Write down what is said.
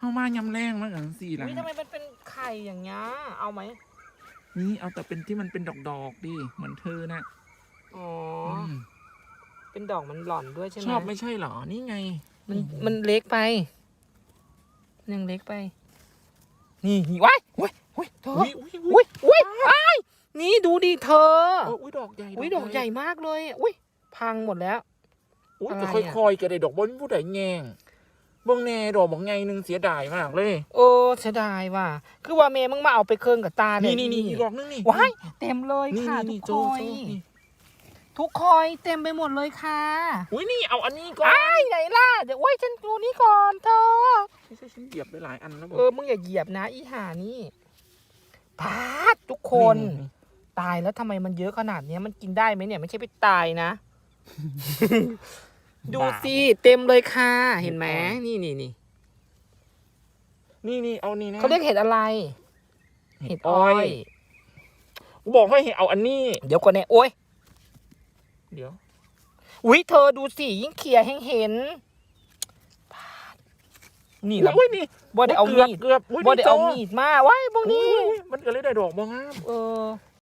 เข้ามายำแรงมากกันสี่หลัง นี่ทำไมมันเป็นไข่อย่างเงี้ยเอาไหมนี่เอาแต่เป็นที่มันเป็นดอกๆดิเหมือนเธอน่ะอ๋อมเป็นดอกมันหล่อนด้วยใช่ไหมชอบไม่ใช่เหรอนี่ไงมันมันเล็กไปมันยังเล็กไป นี่นี่ว้ายว้ายว้ายเธออุ้ยอุ้ยอุ้อุ้ยยอุ้ยอ้ายนี่ดูดิเธอเอออุ้ยดอกใหญ่อุ้ยดอกใหญ่มากเลยอุ้ยพังหมดแล้ว อุ้ยอะไรแต่อะค่อยๆกระเดดดอกบนผู้ใดแงง เบิ่งแน่ดอกบอกไงหนึงเสียดายมากเลย โอ้เสียดายว่ะคือว่าเมย์มึงมาเอาไปเคืองกับตาเนี่นี่ยนี่นี่อีกดอกนึงนี่ว้ายเต็มเลยนี่ค่ะ นี่ทุนี่กโจคโจอยนี่ทุกคอยเต็มไปหมดเลยค่ะอุ้ยนี่เอาอันนี้ก่อนอ้ายไหนล่ะเดี๋ยวโอ้ยฉันดูนี่ก่อนเธอ ไม่ใช่ฉันเหยียบไปหลายอันแล้วบเออมึงอย่าเหยียบนะอีห่านี่พาดทุกคน ตายแล้วทำไมมันเยอะขนาดเนี้ยมันกินได้ไหมเนี่ย ไม่ใช่ไปตายนะ ดูสิเต็มเลยค่ะเห็นไหมนี่นี่นี่นี่นี่เอานี่นะเขาเรียกเห็ดอะไร เห็ดอ้อยกูบอกให้เอาอันนี้ เดี๋ยวก่อนเนี่ยโอ้ยเดี๋ยวอุ้ยเธอดูสิยิ่งเขี่ยให้เห็นพาดนี่แหละอุ้ยนี่บ่ได้เอามีดเกือบเกือบอุ้ยบ่ได้เอาโจ้มีดมาไว้พวกนี้อุ้ยมันก็เลยได้ดอกบางงามเออ